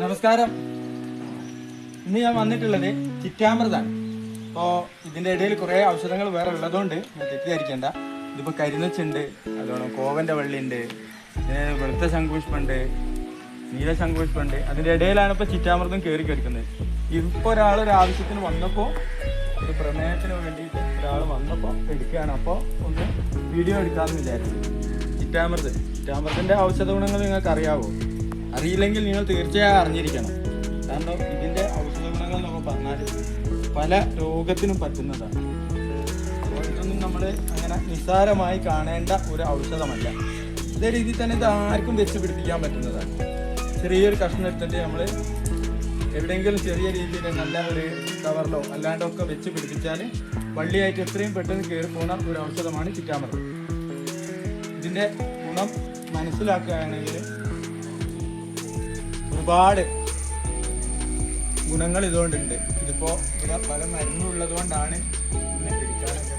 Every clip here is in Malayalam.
നമസ്കാരം. ഇന്ന് ഞാൻ വന്നിട്ടുള്ളത് ചിറ്റാമൃതാണ്. അപ്പോൾ ഇതിന്റെ ഇടയിൽ കുറേ ഔഷധങ്ങൾ വേറെ ഉള്ളതുകൊണ്ട് ഞാൻ തെറ്റിദ്ധരിക്കേണ്ട. ഇതിപ്പോൾ കരിനച്ചുണ്ട് അതുപോലെ കോവന്റെ വള്ളിയുണ്ട് പിന്നെ വെളുത്ത ശംഖുപുഷ്പുണ്ട് നീല ശംഖുപുഷ്പുണ്ട്. അതിന്റെ ഇടയിലാണ് ഇപ്പോൾ ചിറ്റാമൃതം കയറി കിടക്കുന്നത്. ഇപ്പോൾ ഒരാൾ ഒരു ആവശ്യത്തിന് വന്നപ്പോൾ ഒരു പ്രമേയത്തിന് വേണ്ടിയിട്ട് ഒരാൾ വന്നപ്പോൾ എടുക്കുകയാണ്. അപ്പോൾ ഒന്ന് വീഡിയോ എടുക്കാമെന്ന് വിചാരിച്ചു ചിറ്റാമൃത്. ചിറ്റാമൃതിന്റെ ഔഷധ ഗുണങ്ങൾ നിങ്ങൾക്ക് അറിയാവോ അറിയില്ലെങ്കിൽ നിങ്ങൾ തീർച്ചയായും അറിഞ്ഞിരിക്കണം. കാരണം ഇതിന്റെ ഔഷധ ഗുണങ്ങൾ എന്നൊക്കെ പറഞ്ഞാൽ പല രോഗത്തിനും പറ്റുന്നതാണ്. ഇതൊന്നും നമ്മൾ അങ്ങനെ നിസ്സാരമായി കാണേണ്ട ഒരു ഔഷധമല്ല. ഇതേ രീതിയിൽ തന്നെ ഇത് ആർക്കും വെച്ച് പിടിപ്പിക്കാൻ പറ്റുന്നതാണ്. ചെറിയൊരു കഷ്ണം എടുത്തിട്ട് നമ്മൾ എവിടെയെങ്കിലും ചെറിയ രീതിയിൽ നല്ല ഒരു കവറിലോ അല്ലാണ്ടൊക്കെ വെച്ച് പിടിപ്പിച്ചാൽ വള്ളിയായിട്ട് എത്രയും പെട്ടെന്ന് കയറി പോകുന്ന ഒരു ഔഷധമാണ് ചിറ്റാമറ ഇതിന്റെ ഗുണം മനസ്സിലാക്കുകയാണെങ്കിൽ ഒരുപാട് ഗുണങ്ങൾ ഇതുകൊണ്ടുണ്ട്. ഇതിപ്പോൾ ഇവിടെ പല മരുന്നുള്ളത് കൊണ്ടാണ് ഇതിനെ പിടിക്കാനൊക്കെ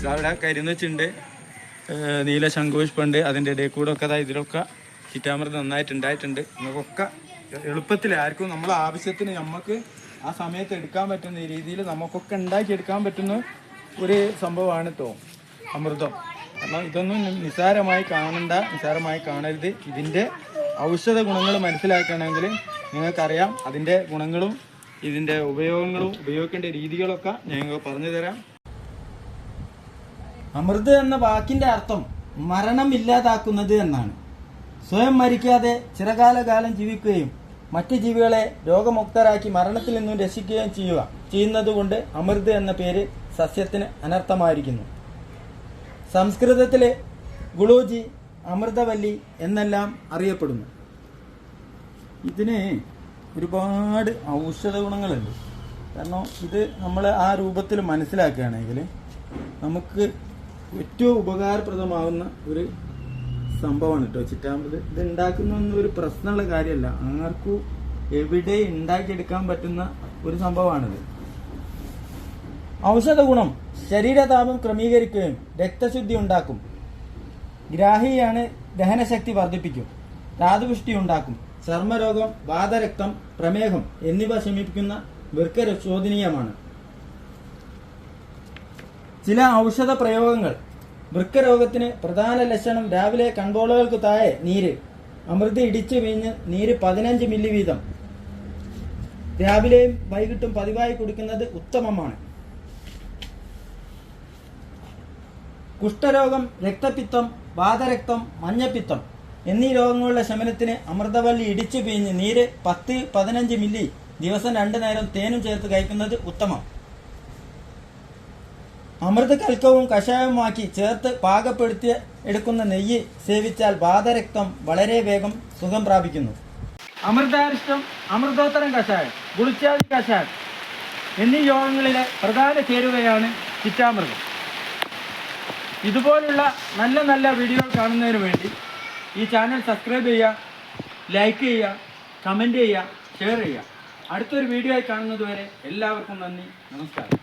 ഇവിടെ കരിന്നുവെച്ചുണ്ട് നീല ശംഖുപുഷ്പുണ്ട് അതിന്റെ ഇടയിൽ കൂടെ ഒക്കെ ഇതിലൊക്കെ ചിറ്റാമൃതം നന്നായിട്ട് ഉണ്ടായിട്ടുണ്ട്. നമുക്കൊക്കെ എളുപ്പത്തിൽ ആർക്കും നമ്മളെ ആവശ്യത്തിന് നമുക്ക് ആ സമയത്ത് എടുക്കാൻ പറ്റുന്ന രീതിയിൽ നമുക്കൊക്കെ ഉണ്ടാക്കിയെടുക്കാൻ പറ്റുന്ന ഒരു സംഭവമാണ് കേട്ടോ അമൃതം. കാരണം ഇതൊന്നും നിസ്സാരമായി കാണണ്ട നിസ്സാരമായി കാണരുത്. ഇതിന്റെ ഔഷധ ഗുണങ്ങൾ മനസ്സിലാക്കണമെങ്കിൽ നിങ്ങൾക്കറിയാം അതിന്റെ ഗുണങ്ങളും ഇതിന്റെ ഉപയോഗങ്ങളും ഉപയോഗിക്കേണ്ട രീതികളൊക്കെ ഞങ്ങൾ പറഞ്ഞു തരാം അമൃത് എന്ന വാക്കിന്റെ അർത്ഥം മരണം ഇല്ലാതാക്കുന്നത് എന്നാണ്. സ്വയം മരിക്കാതെ ചിരകാലകാലം ജീവിക്കുകയും മറ്റ് ജീവികളെ രോഗമുക്തരാക്കി മരണത്തിൽ നിന്നും രക്ഷിക്കുകയും ചെയ്യുക ചെയ്യുന്നത് കൊണ്ട് അമൃത് എന്ന പേര് സസ്യത്തിന് അനർത്ഥമായിരിക്കുന്നു. സംസ്കൃതത്തിലെ ഗുളൂജി അമൃതവല്ലി എന്നെല്ലാം അറിയപ്പെടുന്നു. ഇതിന് ഒരുപാട് ഔഷധ ഗുണങ്ങളുണ്ട്. കാരണം ഇത് നമ്മൾ ആ രൂപത്തിൽ മനസ്സിലാക്കുകയാണെങ്കിൽ നമുക്ക് ഏറ്റവും ഉപകാരപ്രദമാകുന്ന ഒരു സംഭവമാണ് കേട്ടോ. ചിറ്റാമ്പത് ഇത് ഉണ്ടാക്കുന്നൊന്നും ഒരു പ്രശ്നമുള്ള കാര്യമല്ല. ആർക്കും എവിടെ ഉണ്ടാക്കിയെടുക്കാൻ പറ്റുന്ന ഒരു സംഭവമാണിത്. ഔഷധ ഗുണം. ശരീരതാപം ക്രമീകരിക്കുകയും രക്തശുദ്ധി ഉണ്ടാക്കും. ഗ്രാഹിയാണ് ദഹനശക്തി വർദ്ധിപ്പിക്കും. ധാതുപുഷ്ടി ഉണ്ടാക്കും. ചർമ്മരോഗം വാതരക്തം പ്രമേഹം എന്നിവ ശമിപ്പിക്കുന്ന വൃക്ക ശോധനീയമാണ് ചില ഔഷധ പ്രയോഗങ്ങൾ വൃക്കരോഗത്തിന് പ്രധാന ലക്ഷണം രാവിലെ കൺപോളകൾക്ക് താഴെ നീര്. അമൃത് ഇടിച്ചു വീഞ്ഞ് നീര് പതിനഞ്ച് മില്ലി വീതം. രാവിലെയും വൈകിട്ടും പതിവായി കുടിക്കുന്നത് ഉത്തമമാണ്. കുഷ്ഠരോഗം രക്തപിത്തം വാതരക്തം മഞ്ഞപ്പിത്തം എന്നീ രോഗങ്ങളുടെ ശമനത്തിന് അമൃതവല്ലി ഇടിച്ചു പിഴിഞ്ഞ് നീര് പത്ത് പതിനഞ്ച് മില്ലി ദിവസം രണ്ടു നേരം തേനും ചേർത്ത് കഴിക്കുന്നത് ഉത്തമം. അമൃത കൽക്കവും കഷായവുമാക്കി ചേർത്ത് പാകപ്പെടുത്തി എടുക്കുന്ന നെയ്യ് സേവിച്ചാൽ വാതരക്തം വളരെ വേഗം സുഖം പ്രാപിക്കുന്നു. അമൃതാരിഷ്ടം അമൃതോത്തരം കഷായം ഗുളിച്ചാതി കഷായം എന്നീ യോഗങ്ങളിലെ പ്രധാന ചേരുവയാണ് ചിറ്റാമൃതം ഇതുപോലുള്ള നല്ല നല്ല വീഡിയോകൾ കാണുന്നതിന് വേണ്ടി ഈ ചാനൽ സബ്സ്ക്രൈബ് ചെയ്യുക ലൈക്ക് ചെയ്യുക കമന്റ് ചെയ്യുക ഷെയർ ചെയ്യുക. അടുത്തൊരു വീഡിയോ ആയി കാണുന്നതുവരെ എല്ലാവർക്കും നന്ദി നമസ്കാരം.